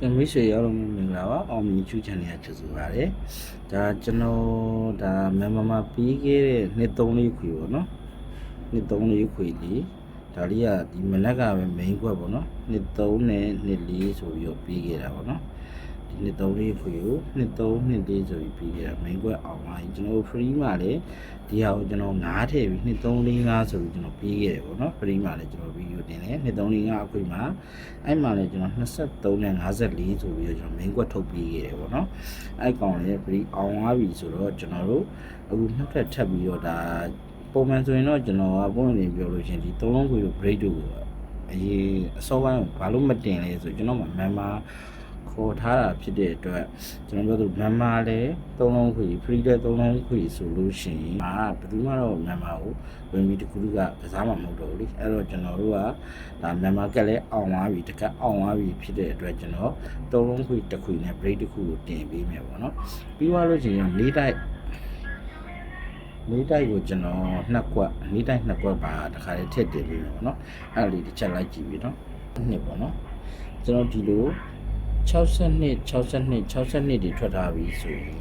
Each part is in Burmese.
ကျွန်တော်မိတ်ဆွေအားလုံးပဲမင်္ဂလာပါအောင်မြင်ချူချန်နေရချစုပါတယ်ဒါကျွန်တော်ဒါမမမပြီးခဲ့တဲ့နှစ်3လေးခွေပေါ့နော်နှစ်3လေးခွေလေးဒါလေးကဒီမနက်ကပဲ main ကွက်ပေါ့နော်နှစ်3နဲ့နှစ်4ဆိုပြီးတော့ပြီးခဲ့တာပေါ့နော် ဒီနှစ်3လေးခွေကိုနှစ်3နှစ်4ဆိုပြီးပြီးခဲ့တာ main ကွက်အောင်ပါကျွန်တော် free မှာလေဒီဟာကိုကျွန်တော်9ထည့်ပြီးနှစ်3 4 5ဆိုပြီးကျွန်တော်ပြီးခဲ့တယ်ပေါ့နော် free မှာလည်းကျွန်တော်ဗီဒီယိုတင်တယ်နှစ်3 4 5အခွေမှာအဲ့မှာလည်းကျွန်တော်23နဲ့54ဆိုပြီးတော့ကျွန်တော် main ကွက်ထုတ်ပြီးခဲ့တယ်ပေါ့နော်အဲ့ကောင်လည်း free အောင်သွားပြီဆိုတော့ကျွန်တော်တို့အခုနောက်ထပ်ထပ်ပြီးတော့ဒါပုံမှန်ဆိုရင်တော့ကျွန်တော်ကပုံမှန်နေပြောလို့ရှရင်ဒီ3လုံးခွေကို break တို့အရေးအစောပိုင်းဘာလို့မတင်လဲဆိုကျွန်တော်မှ member ခေါ်ထားတာဖြစ်တဲ့အတွက်ကျွန်တော်တို့ member လည်း3လုံးခွေ free လည်း3လုံးခွေဆိုလို့ရှိရင်အာဘယ်သူမှတော့ member ကိုဝင်ပြီးတကူကကစားမှာမဟုတ်တော့ဘူးလေအဲ့တော့ကျွန်တော်တို့ကဒါ member ကလည်းအောင်သွားပြီတကက်အောင်သွားပြီဖြစ်တဲ့အတွက်ကျွန်တော်3လုံးခွေတစ်ခွေနဲ့ break တစ်ခုကိုတင်ပေးမယ်ပေါ့နော်ပြီးသွားလို့ရှိရင်၄တိုက်လေးတိုက်ကိုကျွန်တော်နှစ်ကွက်လေးတိုက်နှစ်ကွက်ပါတခါလေးထည့်တင်ပေးမယ်ပေါ့နော်အဲ့ဒါလေးတစ်ချက်လိုက်ကြည့်ပြီနော်နှစ်ပေါ့နော်ကျွန်တော်ဒီလို 62 62 62တွေထွက်ထားပြီဆိုရင်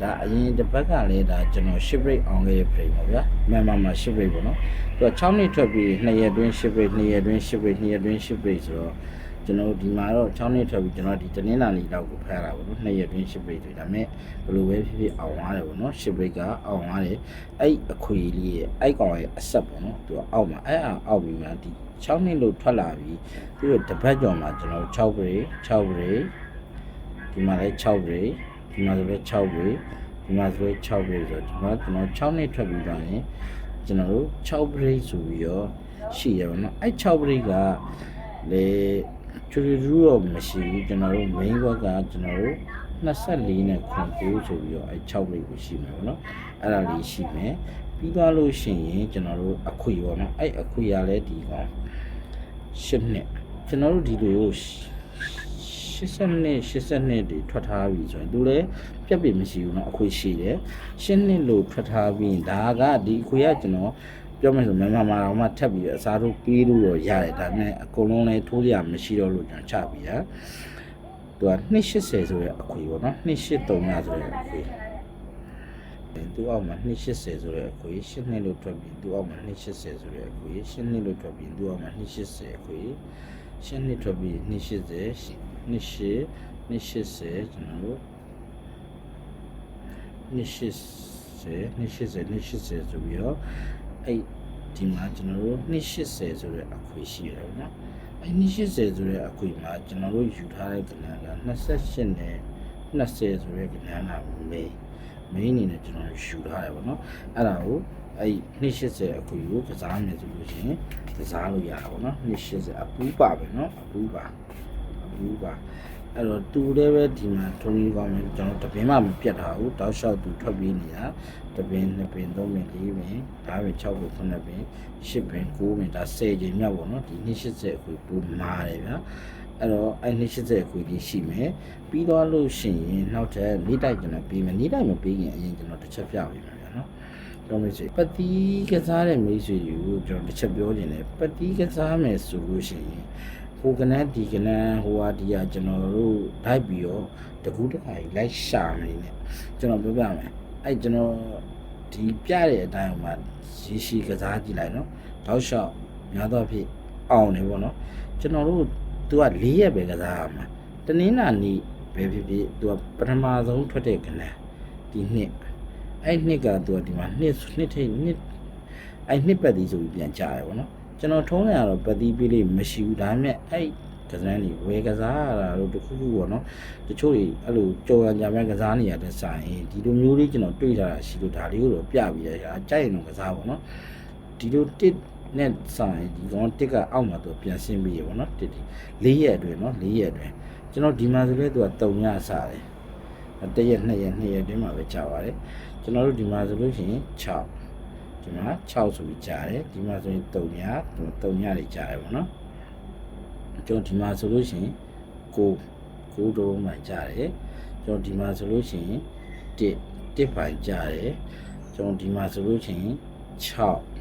ဒါအရင်တစ်ပတ်ကလည်းဒါကျွန်တော် ship rate အောင်ခဲ့ရပြင်ပါဗျာမြန်မာမှာ ship rate ပေါ့နော်သူက6နှစ်ထွက်ပြီး2ရက်တွင်း ship rate 2ရက်တွင်း ship rate 2ရက်တွင်း ship rate ဆိုတော့ကျွန်တော်ဒီမှာတော့6နှစ်ထွက်ပြီးကျွန်တော်ဒီတနင်္လာနေ့လောက်ကိုဖမ်းတာပေါ့နော်2ရက်တွင်း ship rate တွေဒါပေမဲ့ဘယ်လိုပဲဖြစ်ဖြစ်အောင်သွားတယ်ပေါ့နော် ship rate ကအောင်သွားတယ်အဲ့အခွေလေးရဲ့အဲ့ကောင်ရဲ့အဆက်ပေါ့နော်သူကအောက်မှာအဲ့အာအောက်ပြီးမှဒီ 6နှစ်လို့ထွက်လာပြီးသူ့ရဲ့တစ်ပတ်ကျော်မှာကျွန်တော်6 break 6 break ဒီမှာလည်း6 break ဒီမှာဆိုလည်း6 break ဒီမှာဆိုလည်း6 break ဆိုတော့ဒီမှာကျွန်တော်6နှစ်ထွက်ပြီးတော့ရင်ကျွန်တော်တို့6 break ဆိုပြီးတော့ရှိရပါတော့အဲ့6 break ကလေချူရူရောမရှိဘူးကျွန်တော်တို့ main work ကကျွန်တော်တို့24နဲ့ခွန်9ဆိုပြီးတော့အဲ့6 break ကိုရှိမှာပေါ့နော်အဲ့ဒါလေးရှိမယ်ပြီးသွားလို့ရှိရင်ကျွန်တော်တို့အခွေပေါ့နော်အဲ့အခွေရလဲဒီကောင် 8နှစ်ကျွန်တော်တို့ဒီလို82 82တွေထွက်ထားပြီဆိုရင်သူလည်းပြက်ပြမရှိဘူးเนาะအခွေရှိတယ်ရှင်းနှစ်လို့ထွက်ထားပြီးဒါကဒီအခွေကကျွန်တော်ပြောမယ်ဆိုမြန်မာမှာတော့မှထပ်ပြီးအစားထိုးပေးလို့တော့ရတယ်ဒါပေမဲ့အကုန်လုံးလည်းထိုးရမရှိတော့လို့ကျွန်တော်ချပြီးတာသူက280ဆိုတဲ့အခွေပေါ့နော်283ဆိုတဲ့အခွေ သူအောက်မှာ280ဆိုတဲ့အခွေရှင်းနှစ်လို့ထွက်ပြီးသူအောက်မှာ280ဆိုတဲ့အခွေရှင်းနှစ်လို့ထွက်ပြီးသူအောက်မှာ280အခွေရှင်းနှစ်ထွက်ပြီး280 28 280ကျွန်တော်တို့280 280 280ဆိုပြီးတော့အဲ့ဒီမှာကျွန်တော်တို့280ဆိုတဲ့အခွေရှိတယ်နော်အဲ့280ဆိုတဲ့အခွေမှာကျွန်တော်တို့ယူထားတဲ့ကဏ္ဍက28နဲ့20ဆိုတဲ့ကဏ္ဍကမေး မင်းအနေနဲ့ကျွန်တော်ယူထားတယ်ပေါ့နော်အဲ့ဒါကိုအဲ့280အခွေကိုကစားမယ်ဆိုလို့ရှိရင်ကစားလို့ရတာပေါ့နော်280အပူးပါပဲနော်အပူးပါဘူးပါအဲ့တော့တူလည်းပဲဒီမှာထုံးကြီးကောင်းမယ်ကျွန်တော်တပင်းမှမပြတ်တာဘူးတောက်လျှောက်သူထွက်ပြေးနေတာတပင်းနှစ်ပင်းသုံးပင်းလေးပင်ဒါပဲ6ပင်း9ပင်း10ပင်း9ပင်းဒါ10ချိန်မြောက်ပေါ့နော်ဒီ280အခုပူမာတယ်ဗျာ အဲ့တော့အဲ့280အခုဒီရှိမယ်ပြီးသွားလို့ရှိရင်နောက်ထပ်နေ့တိုက်ကျွန်တော်ပြီးမယ်နေ့တိုက်မပြီးခင်အရင်ကျွန်တော်တစ်ချက်ပြပေးမယ်ဗျာနော်တော့မေးစီပတိကစားတဲ့မိတ်ဆွေယူကျွန်တော်တစ်ချက်ပြောခြင်းတယ်ပတိကစားမယ်ဆိုလို့ရှိရင်ဟိုကနန်းဒီကနန်းဟိုဟာဒီဟာကျွန်တော်တို့ဓာတ်ပြီးတော့တကူတခါကြီးလိုက်ရှာမနေနဲ့ကျွန်တော်ပြောပြမယ်အဲ့ကျွန်တော်ဒီပြတဲ့အတိုင်းဟိုမှာရှိရှိကစားကြည့်လိုက်နော်တောက်လျှောက်များတော့ဖြစ်အောင်နေပေါ့နော်ကျွန်တော်တို့ သူက၄ရက်ပဲကစားရမှာတနင်္လာနေ့ပဲဖြစ်ဖြစ်သူကပထမဆုံးထွက်တဲ့ကနန်းဒီနှစ်အဲ့နှစ်ကသူကဒီမှာနှစ်နှစ်ထိနှစ်အဲ့နှစ်ပတ်ဒီဆိုပြီးပြန်ကြားရပေါ့နော်ကျွန်တော်ထုံးတယ်ကတော့ပတိပေးလေးမရှိဘူးဒါပေမဲ့အဲ့ကစားနေဝယ်ကစားရတာတို့တခုခုပေါ့နော်တချို့တွေအဲ့လိုကြော်ရကြမဲ့ကစားနေရတဲ့ဆိုင်ဒီလိုမျိုးလေးကျွန်တော်တွေ့ကြတာရှိလို့ဒါလေးကိုတော့ပြပြီးရတာကြိုက်ရင်တော့ကစားပေါ့နော်ဒီလိုတစ် နဲ့ဆိုင်ဒီကောင်တစ်ကအောက်မှာသူပြန်ဆင်းပြီးရပေါ့နော်တစ်၄ရက်အတွင်းနော်၄ရက်အတွင်းကျွန်တော်ဒီမှာဆိုလဲသူက3ညစားတယ်တရက်2ရက်2ရက်အတွင်းမှာပဲကြာပါတယ်ကျွန်တော်တို့ဒီမှာဆိုလို့ရှိရင်6ဒီမှာ6ဆိုပြီးကြားတယ်ဒီမှာဆိုရင်3ည3ညလေးကြားတယ်ပေါ့နော်ကျွန်တော်ဒီမှာဆိုလို့ရှိရင်9 9တုံးမှကြားတယ်ကျွန်တော်ဒီမှာဆိုလို့ရှိရင်1 1ပိုင်ကြားတယ်ကျွန်တော်ဒီမှာဆိုလို့ရှိရင်6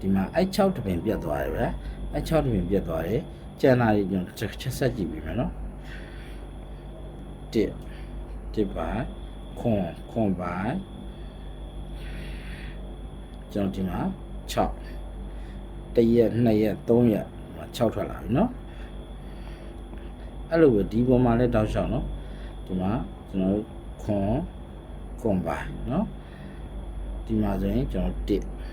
ဒီမှာအဲ့6တပင်ပြတ်သွားတယ်ဗျာအဲ့6တပင်ပြတ်သွားတယ်ကျန်တာတွေကျွန်တော်ချက်ဆက်ကြည့်ပြီးမယ်နော်တစ်တစ်ပါခွန်ခွန်ပါကျွန်တော်ဒီမှာ6တရက်2ရက်3ရက်6ထွက်လာပြီနော်အဲ့လိုပဲဒီပုံမှာလည်းတောက်လျှောက်နော်ဒီမှာကျွန်တော်ခွန်ခွန်ပါနော်ဒီမှာဆိုရင်ကျွန်တော်1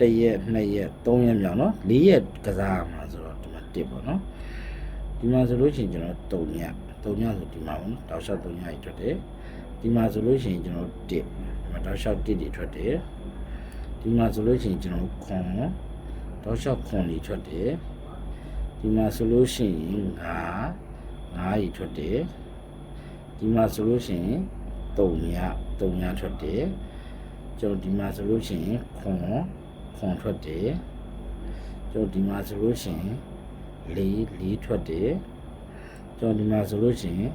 တစ်ရက်နှစ်ရက်သုံးရက်မြောက်နော်၄ရက်ကစားမှာဆိုတော့ဒီမှာတစ်ပေါ့နော်ဒီမှာဆိုလို့ရှိရင်ကျွန်တော်တုံညတုံညဆိုဒီမှာပေါ့နော်တောက်လျှောက်တုံညကြီးထွက်တယ်ဒီမှာဆိုလို့ရှိရင်ကျွန်တော်တစ်ဒီမှာတောက်လျှောက်တစ်တွေထွက်တယ်ဒီမှာဆိုလို့ရှိရင်ကျွန်တော်ခွန်တောက်လျှောက်ခွန်တွေထွက်တယ်ဒီမှာဆိုလို့ရှိရင်ငါငါးကြီးထွက်တယ်ဒီမှာဆိုလို့ရှိရင်တုံညတုံညထွက်တယ်ကျွန်တော်ဒီမှာဆိုလို့ရှိရင်ခွန် ခွန်ထွက်တယ်ကျွန်တော်ဒီမှာဆိုလို့ရှိရင်လေးလေးထွက်တယ်ကျွန်တော်ဒီမှာဆိုလို့ရှိရင်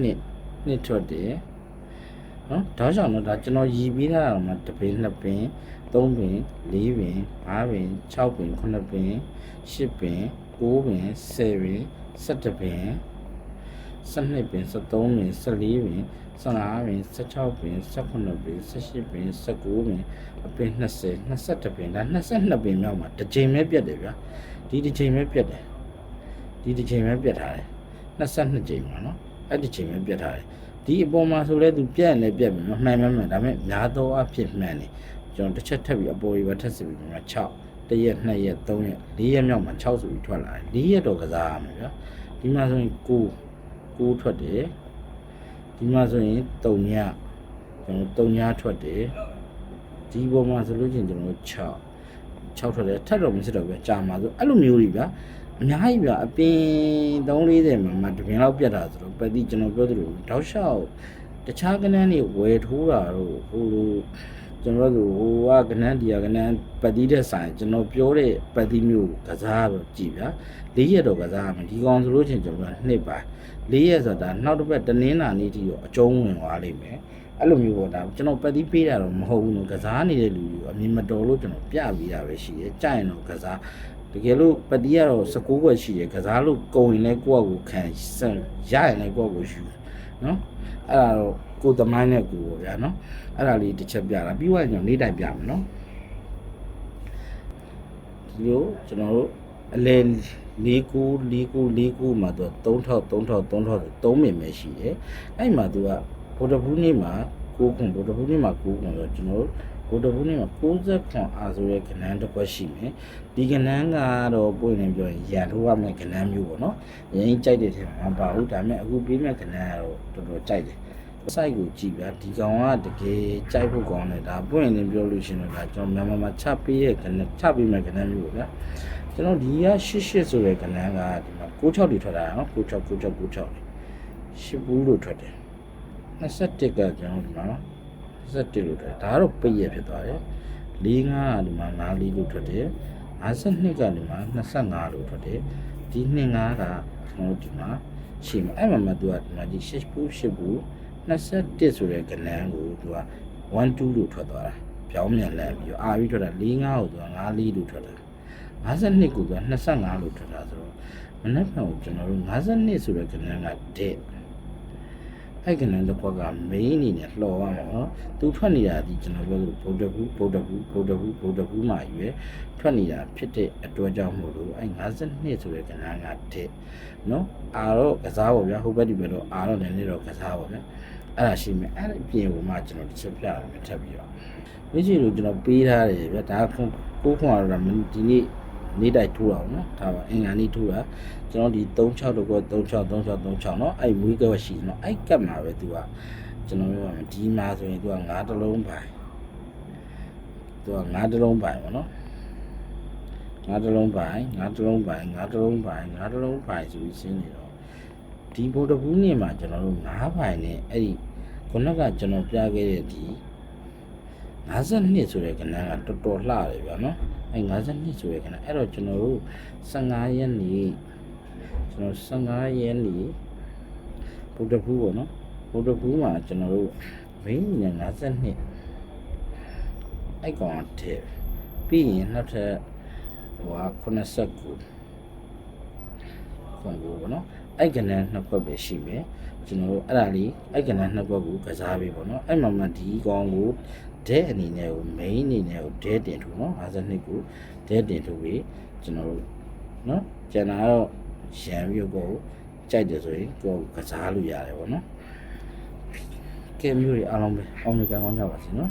နှစ်နှစ်ထွက်တယ်နော်ဒါကြောင့်တော့ဒါကျွန်တော်ရည်ပြီးထားတာမှာတစ်ပင်နှစ်ပင်သုံးပင်လေးပင်ငါးပင်6ပင်9ပင်10ပင်9ပင်10ပင်17ပင် 12ပင်13ပင်14ပင်15ပင်16ပင်18ပင်18ပင်19ပင်အပင်20 21ပင်ဒါ22ပင်မြောက်မှာတစ်ချိန်ပဲပြတ်တယ်ဗျာဒီတစ်ချိန်ပဲပြတ်တယ်ဒီတစ်ချိန်ပဲပြတ်ထားတယ်22ချိန်ပါနော်အဲ့ဒီချိန်ပဲပြတ်ထားတယ်ဒီအပေါ်မှာဆိုလဲသူပြတ်နေပြတ်ပြီနော်မှန်မှန်မှန်ဒါပေမဲ့များသောအဖြစ်မှန်နေကျွန်တော်တစ်ချက်ထပ်ပြီးအပေါ်ကြီးပဲထပ်စစ်ပြီးမှ6တရက်2ရက်3ရက်4ရက်မြောက်မှာ6ဆိုပြီးထွက်လာတယ်4ရက်တော့ကစားရမယ်ဗျာဒီမှာဆိုရင်9 9ထွက်တယ်ဒီမှာဆိုရင်3ညကျွန်တော်3ညထွက်တယ်ဒီပေါ်မှာဆိုလို့ချင်းကျွန်တော်6 6ထွက်တယ်ထပ်တော့မစစ်တော့ပဲကြာမှာဆိုအဲ့လိုမျိုးတွေဗျာအများကြီးဗျာအပင်340မှာမှတပင်လောက်ပြတ်တာဆိုတော့ပတိကျွန်တော်ပြောသလိုတောက်လျှောက်တခြားကနန်းတွေဝယ်ထိုးတာတော့ဟိုလို ကျွန်တော်တို့ဟိုကကနန်းဒီကကနန်းပတိတဲ့ဆိုင်ကျွန်တော်ပြောတဲ့ပတိမျိုးကစားတော့ကြည်ဗျာ၄ရက်တော့ကစားရမယ်ဒီကောင်ဆိုလို့ချင်းကျွန်တော်နှစ်ပါ၄ရက်ဆိုတာနောက်တစ်ပတ်တနင်္လာနေ့ထိတော့အကျုံးဝင်သွားလိမ့်မယ်အဲ့လိုမျိုးပေါ့ဒါကျွန်တော်ပတ်သီးပေးတာတော့မဟုတ်ဘူးနော်ကစားနေတဲ့လူတွေအမြင်မတော်လို့ကျွန်တော်ပြပြီးတာပဲရှိတယ်ကြိုက်ရင်တော့ကစားတကယ်လို့ပတိကတော့16ခွက်ရှိတယ်ကစားလို့ကုံရင်လည်းကိုယ့်အကူခံစံရရင်လည်းကိုယ့်အကူယူနော်အဲ့ဒါတော့ ကိုယ်သမိုင်းနဲ့ကိုယ်ပေါ့ဗျာနော်အဲ့ဒါလေးတစ်ချက်ပြတာပြီးသွားရင်ကျွန်တော်နေ့တိုင်းပြမယ်နော်ဒီလိုကျွန်တော်တို့အလဲ၄ကူ၄ကူ၄ကူမှာတော့3000 3000 3000 3မိနစ်ရှိတယ်အဲ့မှာသူကဗုဒ္ဓဘူးနေ့မှာ9ခုဗုဒ္ဓဘူးနေ့မှာ9ခုဆိုတော့ကျွန်တော်တို့ဗုဒ္ဓဘူးနေ့မှာ60ခွန်အားဆိုရဲကဏ္ဍတစ်ခွက်ရှိမယ်ဒီကဏ္ဍကတော့ပွင့်နေပြောရင်ရန်ထိုးရမယ့်ကဏ္ဍမျိုးပေါ့နော်ရင်းကြိုက်တဲ့ထဲမှာမပါဘူးဒါပေမဲ့အခုပြီးမဲ့ကဏ္ဍကတော့တော်တော်ကြိုက်တယ် site ကိုကြည့်ဗျာဒီကောင်ကတကယ်ကြိုက်ဖို့ကောင်းတယ်ဒါပွင့်နေပြောလို့ရှိရင်တော့ဒါကျွန်တော်မြန်မာမှာချပေးရဲ့ကဏ္ဍချပေးမဲ့ကဏ္ဍမျိုးပေါ့ဗျာကျွန်တော်ဒီက88ဆိုတဲ့ကဏ္ဍကဒီမှာ96တွေထွက်တာနော်96 96 96ရှစ်ဘူးလို့ထွက်တယ်21ကကျွန်တော်ဒီမှာ21လို့ထွက်ဒါကတော့ပိတ်ရဖြစ်သွားတယ်45ကဒီမှာ54လို့ထွက်တယ်52ကဒီမှာ25လို့ထွက်တယ်ဒီ25ကကျွန်တော်ဒီမှာရှိမှာအဲ့မှာမှသူကဒီမှာဒီ8ဘူး8ဘူး 21ဆိုတဲ့ကဏ္ဍကိုသူက1 2လို့ထွက်သွားတာပြောင်းမြန်လန့်ပြီးအာပြီးထွက်တာ45ကိုသူက54လို့ထွက်တာ52ကိုသူက25လို့ထွက်တာဆိုတော့မနေ့ကကျွန်တော်တို့52ဆိုတဲ့ကဏ္ဍကတဲ့အဲ့ကဏ္ဍတစ်ခွက်က main အနေနဲ့လှော်ရမှာနော်သူထွက်နေတာဒီကျွန်တော်ပြောလို့ဗုဒ္ဓဘူးဗုဒ္ဓဘူးဗုဒ္ဓဘူးဗုဒ္ဓဘူးမှာရွယ်ထွက်နေတာဖြစ်တဲ့အတွက်ကြောင့်မို့လို့အဲ့52ဆိုတဲ့ကဏ္ဍကတဲ့နော်အာတော့ကစားပါဗျာဟိုဘက်ဒီဘက်တော့အာတော့လည်းနေတော့ကစားပါဗျာ အဲ့ဒါရှိမယ်အဲ့ဒီပြင်ကိုမှကျွန်တော်တစ်ချက်ပြရမယ်ထပ်ပြီးတော့မိရှိလို့ကျွန်တော်ပေးထားတယ်ဗျဒါကကိုခွန်ကတော့ဒီနေ့နေ့တိုက်ထိုးအောင်နော်ဒါပါအင်္ဂါနေ့ထိုးတာကျွန်တော်ဒီ36တော့က36 36 36နော်အဲ့မွေးကပ်ရှိနော်အဲ့ကပ်မှာပဲသူကကျွန်တော်ပြောရမယ်ဒီမှာဆိုရင်သူက9တလုံးပိုင်သူက9တလုံးပိုင်ပေါ့နော်9တလုံးပိုင်9တလုံးပိုင်9တလုံးပိုင်9တလုံးပိုင်ဆိုပြီးရှင်းနေတော့ ဒီဗုဒ္ဓဘူးနေ့မှာကျွန်တော်တို့ငါးပိုင်နဲ့အဲ့ဒီခုနကကျွန်တော်ပြခဲ့တဲ့ဒီ52ဆိုတဲ့ကဏ္ဍကတော်တော်လှတယ်ဗျာနော်အဲ52ဆိုရဲခဏအဲ့တော့ကျွန်တော်တို့15ရက်နေ့ကျွန်တော်15ရက်နေ့ဗုဒ္ဓဘူးပေါ့နော်ဗုဒ္ဓဘူးမှာကျွန်တော်တို့မင်းနဲ့52အဲ့ကောင်တဲ့ပြီးရင်နောက်ထပ်ဟိုဟာ89ခွန်ကိုပေါ့နော် အဲ့ကဏ္ဍနှစ်ခွက်ပဲရှိမယ်ကျွန်တော်တို့အဲ့ဒါလေးအဲ့ကဏ္ဍနှစ်ခွက်ကိုကစားပေးပေါ့နော်အဲ့မှာမှဒီကောင်ကိုဒဲအနေနဲ့ကို main အနေနဲ့ကိုဒဲတင်ထူနော်52ကိုဒဲတင်ထူပြီးကျွန်တော်တို့နော်ကျန်တာတော့ရံပြီးတော့ကိုယ်ကြိုက်တယ်ဆိုရင်ကိုယ်ကစားလို့ရတယ်ပေါ့နော်ကဲမျိုးတွေအားလုံးပဲအောင်မြင်ကောင်းကြပါစေနော်